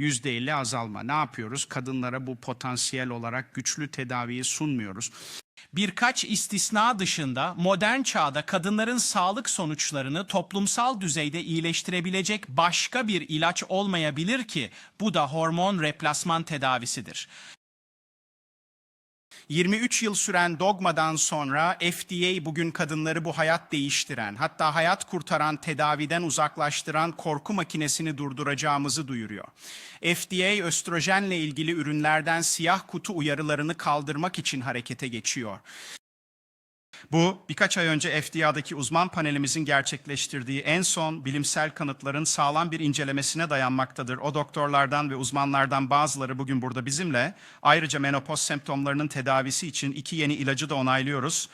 %50 azalma. Ne yapıyoruz? Kadınlara bu potansiyel olarak güçlü tedaviyi sunmuyoruz. Birkaç istisna dışında modern çağda kadınların sağlık sonuçlarını toplumsal düzeyde iyileştirebilecek başka bir ilaç olmayabilir ki bu da hormon replasman tedavisidir. 23 yıl süren dogmadan sonra FDA bugün kadınları bu hayat değiştiren, hatta hayat kurtaran tedaviden uzaklaştıran korku makinesini durduracağımızı duyuruyor. FDA östrojenle ilgili ürünlerden siyah kutu uyarılarını kaldırmak için harekete geçiyor. Bu birkaç ay önce FDA'daki uzman panelimizin gerçekleştirdiği en son bilimsel kanıtların sağlam bir incelemesine dayanmaktadır. O doktorlardan ve uzmanlardan bazıları bugün burada bizimle. Ayrıca menopoz semptomlarının tedavisi için iki yeni ilacı da onaylıyoruz.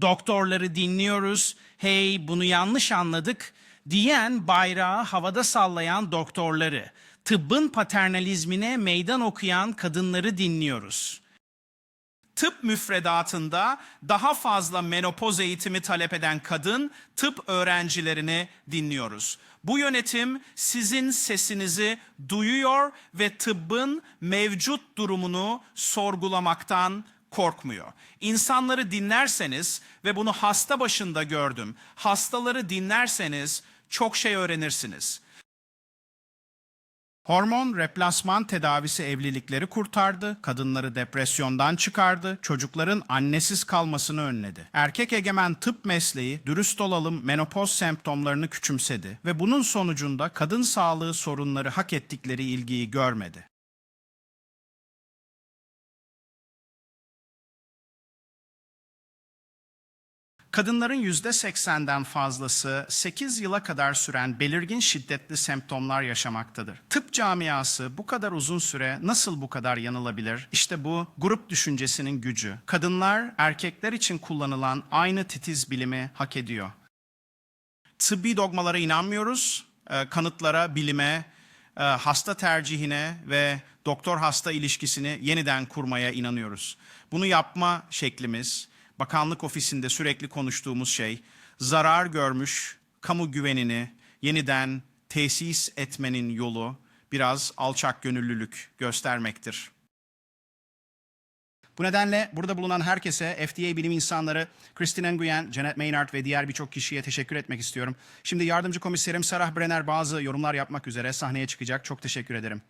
Doktorları dinliyoruz, hey bunu yanlış anladık diyen bayrağı havada sallayan doktorları, tıbbın paternalizmine meydan okuyan kadınları dinliyoruz. Tıp müfredatında daha fazla menopoz eğitimi talep eden kadın tıp öğrencilerini dinliyoruz. Bu yönetim sizin sesinizi duyuyor ve tıbbın mevcut durumunu sorgulamaktan korkmuyor. İnsanları dinlerseniz ve bunu hasta başında gördüm. Hastaları dinlerseniz çok şey öğrenirsiniz. Hormon replasman tedavisi evlilikleri kurtardı, kadınları depresyondan çıkardı, çocukların annesiz kalmasını önledi. Erkek egemen tıp mesleği dürüst olalım menopoz semptomlarını küçümsedi ve bunun sonucunda kadın sağlığı sorunları hak ettikleri ilgiyi görmedi. Kadınların %80'den fazlası 8 yıla kadar süren belirgin şiddetli semptomlar yaşamaktadır. Tıp camiası bu kadar uzun süre nasıl bu kadar yanılabilir? İşte bu grup düşüncesinin gücü. Kadınlar erkekler için kullanılan aynı titiz bilimi hak ediyor. Tıbbi dogmalara inanmıyoruz, e, kanıtlara, bilime, e, hasta tercihine ve doktor-hasta ilişkisini yeniden kurmaya inanıyoruz. Bunu yapma şeklimiz, bakanlık ofisinde sürekli konuştuğumuz şey, zarar görmüş kamu güvenini yeniden tesis etmenin yolu biraz alçak gönüllülük göstermektir. Bu nedenle burada bulunan herkese, FDA bilim insanları, Christine Nguyen, Janet Maynard ve diğer birçok kişiye teşekkür etmek istiyorum. Şimdi yardımcı komiserim Sarah Brenner bazı yorumlar yapmak üzere sahneye çıkacak. Çok teşekkür ederim.